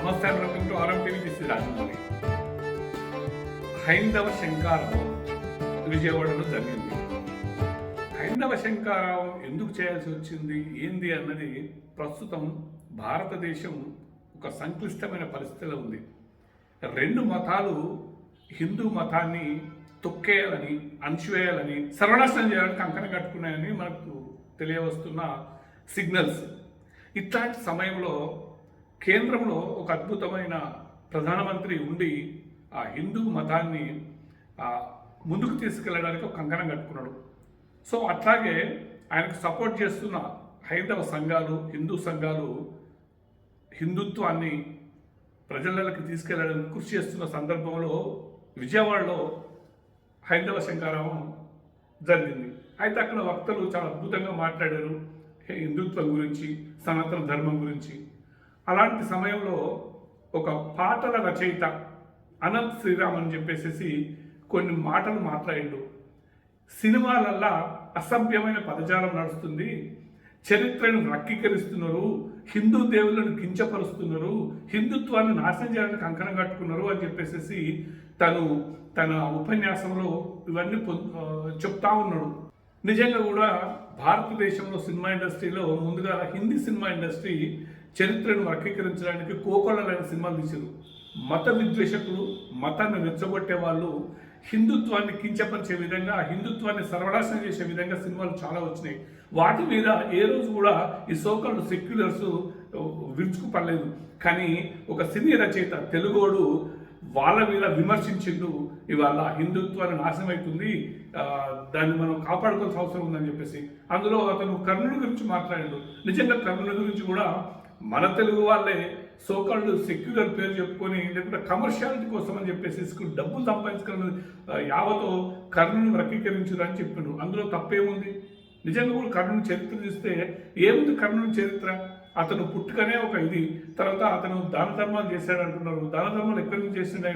నమస్తే welcome to RM TV this Rajamouli Haindava Sankarao విజయవాడలో జరిగింది. హైందవ శంకారావు ఎందుకు చేయాల్సి వచ్చింది? ఏంది అన్నది ప్రస్తుతం భారతదేశం ఒక సంక్లిష్టమైన పరిస్థితిలో ఉంది. రెండు మతాలు హిందూ మతాన్ని తొక్కేయాలని అణచివేయాలని సర్వనాశనం చేయాలని కంకణ కట్టుకున్నాయని మనకు తెలియవస్తున్న సిగ్నల్స్. ఇట్లాంటి సమయంలో కేంద్రంలో ఒక అద్భుతమైన ప్రధానమంత్రి ఉండి ఆ హిందూ మతాన్ని ముందుకు తీసుకెళ్ళడానికి ఒక కంకణం కట్టుకున్నాడు. సో అట్లాగే ఆయనకు సపోర్ట్ చేస్తున్న హైందవ సంఘాలు హిందూ సంఘాలు హిందుత్వాన్ని ప్రజలకి తీసుకెళ్ళడానికి కృషి చేస్తున్న సందర్భంలో విజయవాడలో హైందవ శంకారావం జరిగింది. అయితే అక్కడ వక్తలు చాలా అద్భుతంగా మాట్లాడారు. హిందుత్వం గురించి సనాతన ధర్మం గురించి. అలాంటి సమయంలో ఒక పాటల రచయిత అనంత్ శ్రీరామ్ అని చెప్పేసి కొన్ని మాటలు మాట్లాడిండు. సినిమాలల్లా అసభ్యమైన పదజాలం నడుస్తుంది. చరిత్రను రక్కీకరిస్తున్నారు హిందూ దేవులను కించపరుస్తున్నారు. హిందుత్వాన్ని నాశనం చేయడానికి కంకణం కట్టుకున్నారు అని చెప్పేసి తను తన ఉపన్యాసంలో ఇవన్నీ చెప్తా ఉన్నాడు. నిజంగా కూడా భారతదేశంలో సినిమా ఇండస్ట్రీలో ముందుగా హిందీ సినిమా ఇండస్ట్రీ చరిత్రను వర్గీకరించడానికి కోకొల్లలైన సినిమాలు తీశారు. మత విద్వేషకులు మతాన్ని రెచ్చగొట్టే వాళ్ళు హిందుత్వాన్ని కించపరిచే విధంగా హిందుత్వాన్ని సర్వనాశనం చేసే విధంగా సినిమాలు చాలా వచ్చినాయి. వాటి మీద ఏ రోజు కూడా ఈ సోకల్డ్ సెక్యులర్స్ విరుచుకుపడలేదు. కానీ ఒక సినీ రచయిత తెలుగోడు వాళ్ళ మీద విమర్శించిండు ఇవాళ హిందుత్వాన్ని నాశనం అవుతుంది దాన్ని మనం కాపాడుకోవాల్సిన అవసరం ఉందని చెప్పేసి. అందులో అతను కర్ణుడి గురించి మాట్లాడాడు. నిజంగా కర్ణుడి గురించి కూడా మన తెలుగు వాళ్ళే సోకాళ్ళు సెక్యులర్ పేరు చెప్పుకొని లేకుంటే కమర్షియాలిటీ కోసం అని చెప్పేసి డబ్బులు సంపాదించుకున్న యావతో కర్ణుని వర్గీకరించురు అని చెప్పిండు. అందులో తప్పేముంది? నిజంగా కూడా కర్ణుని చరిత్ర చూస్తే ఏముంది కర్ణుని చరిత్ర? అతను పుట్టుకనే ఒక ఇది. తర్వాత అతను దాన ధర్మాలు చేశాడు అంటున్నారు. దాన ధర్మాలు ఎక్కడి నుంచి చేసిండు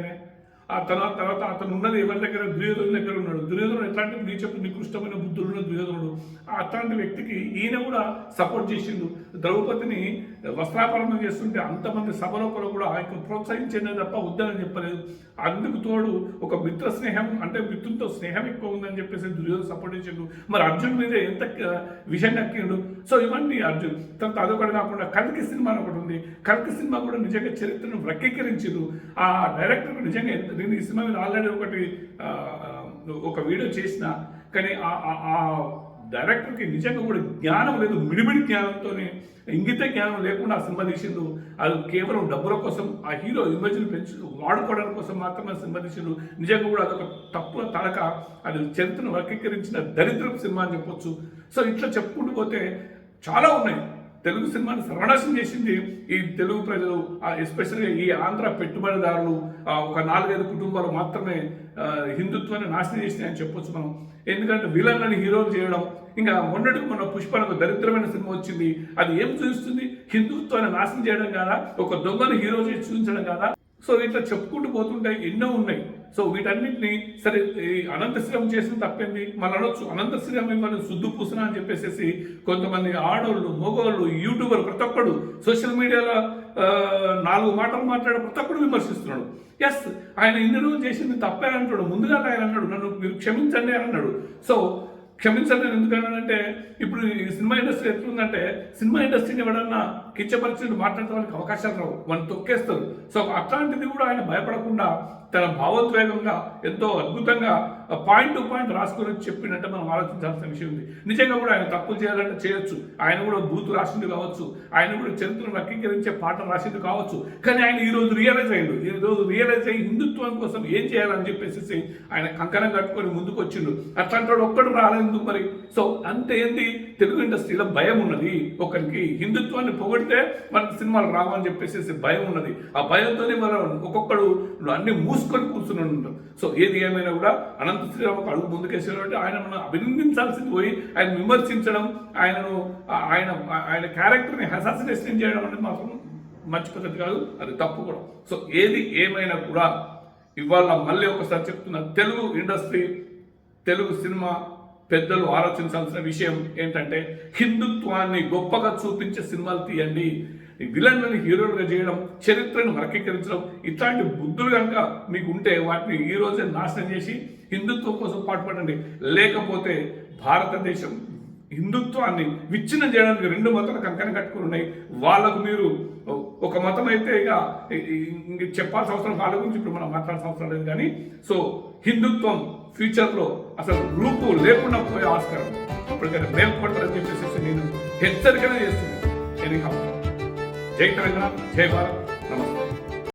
ఆ తర్వాత తర్వాత అతను ఉన్నది ఎవరి దగ్గర? దుర్యోధను దగ్గర ఉన్నాడు. దుర్యోధనుడు ఎట్లాంటి నీచపు నికృష్టమైన బుద్ధుడు ఉన్న దుర్యోధనుడు? అట్లాంటి వ్యక్తికి ఈయన కూడా సపోర్ట్ చేసిండు. ద్రౌపదిని వస్త్రాపరణం చేస్తుంటే అంతమంది సభలోపల కూడా ఆయనకు ప్రోత్సహించేదే తప్ప వద్దని చెప్పలేదు. అందుకు తోడు ఒక మిత్ర స్నేహం అంటే మిత్రులతో స్నేహం ఎక్కువ ఉందని చెప్పేసి దుర్యోధన సపోర్ట్ చేసిండు. మరి అర్జున్ మీద ఎంత విషయం కక్కిండు? సో ఇవన్నీ అర్జున్. తర్వాత అదొకటి కాకుండా కల్కి సినిమా అని ఒకటి ఉంది. కల్కి సినిమా కూడా నిజంగా చరిత్రను వ్యక్తీకరించారు ఆ డైరెక్టర్ నిజంగా ఎంత- నేను ఈ సినిమా మీద ఆల్రెడీ ఒకటి ఒక వీడియో చేసిన కానీ ఆ- ఆ- ఆ డైరెక్టర్కి నిజంగా కూడా జ్ఞానం లేదు మిడిమిడి జ్ఞానంతోనే ఇంగిత జ్ఞానం లేకుండా ఆ సినిమా తీసిండు. అది కేవలం డబ్బుల కోసం ఆ హీరో ఇమేజ్ని పెంచు వాడుకోవడానికి కోసం మాత్రమే సినిమా తీసిండు. నిజంగా కూడా అదొక తప్పుల తడక అది చరిత్రను వర్గీకరించిన దరిద్రపు సినిమా అని చెప్పొచ్చు. సో ఇట్లా చెప్పుకుంటూ పోతే చాలా ఉన్నాయి. తెలుగు సినిమాని సర్వనాశనం చేసింది ఈ తెలుగు ప్రజలు ఎస్పెషల్గా ఈ ఆంధ్ర పెట్టుబడిదారులు ఒక నాలుగైదు కుటుంబాలు మాత్రమే హిందుత్వాన్ని నాశనం చేసినాయని చెప్పొచ్చు మనం. ఎందుకంటే విలన్లని హీరోలు చేయడం ఇంకా మొన్నటికి మొన్న పుష్ప దరిద్రమైన సినిమా వచ్చింది. అది ఏం చూపిస్తుంది? హిందుత్వాన్ని నాశనం చేయడం కాదా? ఒక దొంగను హీరో చేసి చూపించడం కాదా? సో ఇట్లా చెప్పుకుంటూ పోతుంటే ఎన్నో ఉన్నాయి. సో వీటన్నిటిని సరే ఈ చేసిన తప్పింది? మళ్ళీ అనొచ్చు అనంతశ్రీరం శ్రీరామ్ మిమ్మల్ని శుద్ధు పూసన అని చెప్పేసి కొంతమంది ఆడోళ్ళు మగవాళ్ళు యూట్యూబర్ ప్రతి ఒక్కడు సోషల్ మీడియాలో నాలుగు మాటలు మాట్లాడే ప్రతి ఒక్కడు విమర్శిస్తున్నాడు. ఎస్ ఆయన ఇన్ని రోజులు చేసింది తప్పే అంటాడు ముందుగా ఆయన అన్నాడు నన్ను మీరు క్షమించండి అని అన్నాడు. సో క్షమించండి నేను ఎందుకన్నానంటే ఇప్పుడు ఈ సినిమా ఇండస్ట్రీ ఎట్లుందంటే సినిమా ఇండస్ట్రీని ఎవడన్నా కిచ్చపరిచి మాట్లాడటానికి అవకాశాలు రావు. వాళ్ళు తొక్కేస్తారు. సో అట్లాంటిది కూడా ఆయన భయపడకుండా తన భావోద్వేగంగా ఎంతో అద్భుతంగా పాయింట్ టు పాయింట్ రాసుకొని చెప్పినట్టు మనం ఆలోచించాల్సిన విషయం ఉంది. నిజంగా కూడా ఆయన తప్పులు చేయాలంటే చేయొచ్చు. ఆయన కూడా బూతు రాసింది కావచ్చు. ఆయన కూడా చరిత్రను అంగీకరించే పాట రాసింది కావచ్చు. కానీ ఆయన ఈ రోజు రియలైజ్ అయ్యిండు. ఈ రోజు రియలైజ్ అయ్యి హిందుత్వం కోసం ఏం చేయాలని చెప్పేసి ఆయన కంకణం కట్టుకొని ముందుకు వచ్చిండు. అట్లాంటి వాడు ఒక్కడు రాలేదు మరి. సో అంతే ఏంది? తెలుగు ఇండస్ట్రీలో భయం ఉన్నది. ఒకరికి హిందుత్వాన్ని పెడితే మనకి సినిమాలు రావని చెప్పేసి భయం ఉన్నది. ఆ భయంతోనే మనం ఒక్కొక్కడు అన్ని మూసుకొని కూర్చుని ఉంటాం. సో ఏది ఏమైనా కూడా అనంత శ్రీరామ్ ఒక అడుగు ముందుకేసేటంటే ఆయన మనం అభినందించాల్సింది పోయి ఆయన విమర్శించడం ఆయనను ఆయన ఆయన క్యారెక్టర్ని హెసాసినేషన్ చేయడం అనేది మాత్రం మంచి పద్ధతి కాదు. అది తప్పు కూడా. సో ఏది ఏమైనా కూడా ఇవాళ మళ్ళీ ఒకసారి చెప్తున్నా తెలుగు ఇండస్ట్రీ తెలుగు సినిమా పెద్దలు ఆలోచించాల్సిన విషయం ఏంటంటే హిందుత్వాన్ని గొప్పగా చూపించే సినిమాలు తీయండి. విలన్లను హీరోలుగా చేయడం చరిత్రను వర్గీకరించడం ఇట్లాంటి బుద్ధులు కనుక మీకు ఉంటే వాటిని ఈ రోజే నాశనం చేసి హిందుత్వం కోసం పాటుపడండి. లేకపోతే భారతదేశం హిందుత్వాన్ని విచ్ఛిన్నం చేయడానికి రెండు మతాలు కంకణ కట్టుకుని ఉన్నాయి. వాళ్ళకు మీరు ఒక మతం అయితే ఇక ఇంక చెప్పాల్సిన అవసరం వాళ్ళ గురించి ఇప్పుడు మనం మాట్లాడాల్సిన అవసరం లేదు కానీ సో హిందుత్వం ఫ్యూచర్లో అసలు రూపు లేకుండా పోయే ఆస్కారం. ఇప్పటికైనా మేల్కొంటారని చెప్పేసి నేను హెచ్చరికనే చేస్తున్నాను. ఎనీ జై తెలంగాణ జై భారత్. నమస్తే.